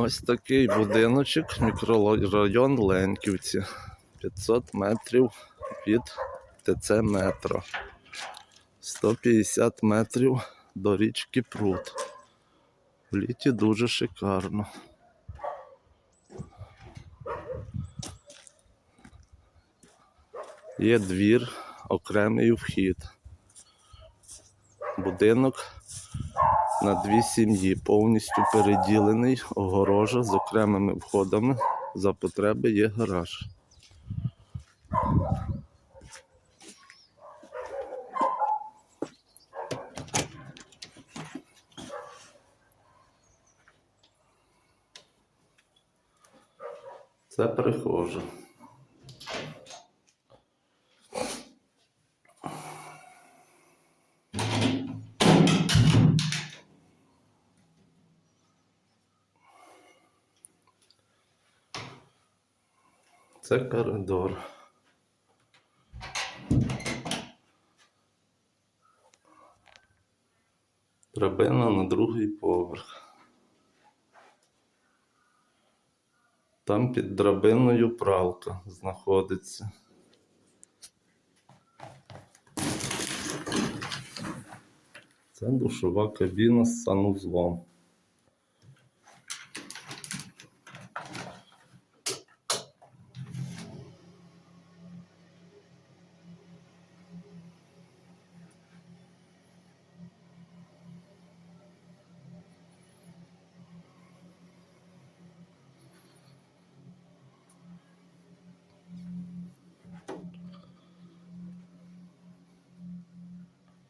Ось такий будиночок, мікрорайон Ленківці. 500 метрів від ТЦ метро. 150 метрів до річки Прут. В літі дуже шикарно. Є двір, окремий вхід. Будинок на дві сім'ї, повністю переділений, огорожа з окремими входами. За потреби є гараж. Це прихожа. Це коридор. Драбина на другий поверх. Там під драбиною пралка знаходиться. Це душова кабіна з санузлом.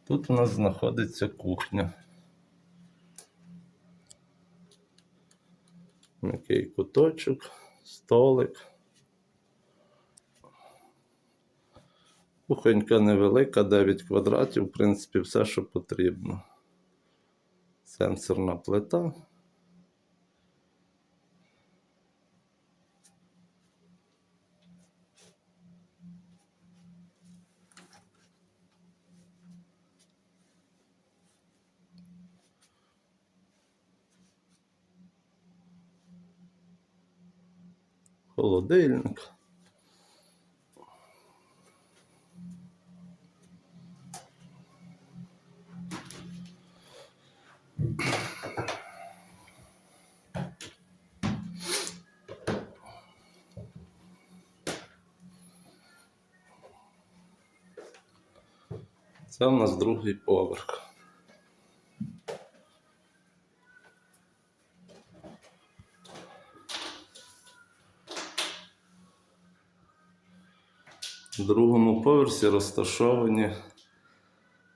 Тут у нас знаходиться кухня. Такий куточок, столик. Кухонька невелика, 9 квадратів, в принципі, все, що потрібно. Сенсорна плита. Холодильник. Це у нас другий поверх. В другому поверсі розташовані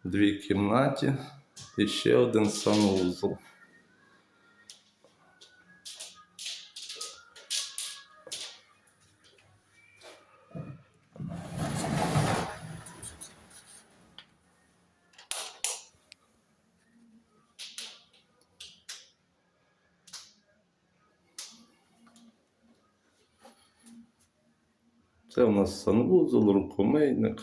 дві кімнаті і ще один санвузол. Це у нас санвузол, рукомийник.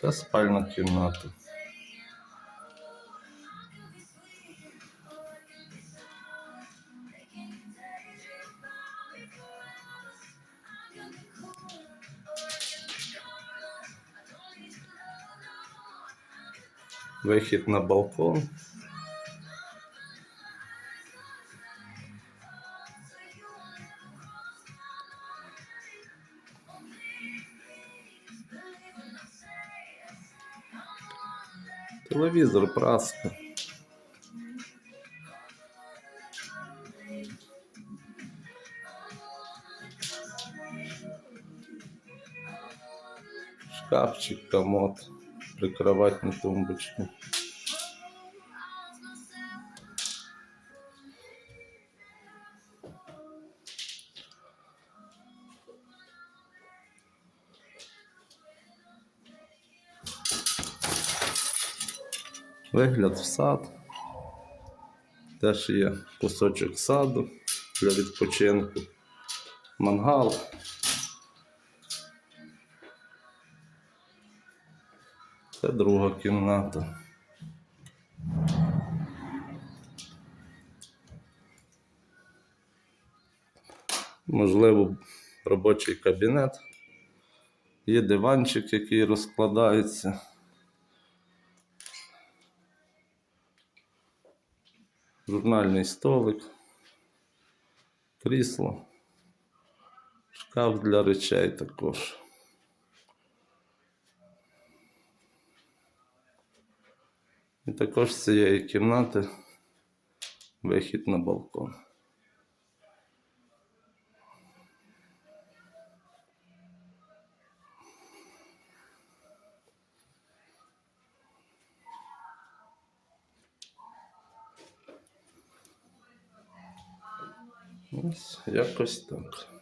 Це спальна кімната. Вихід на балкон. Телевізор, праска. Шкафчик, комод, прикроватні тумбочки. Вигляд в сад. Теж є кусочок саду для відпочинку. мангал. Це друга кімната. Можливо, робочий кабінет. Є диванчик, який розкладається. Журнальний столик, крісло, шкаф для речей також. І також з цієї кімнати вихід на балкон. Ось якось так.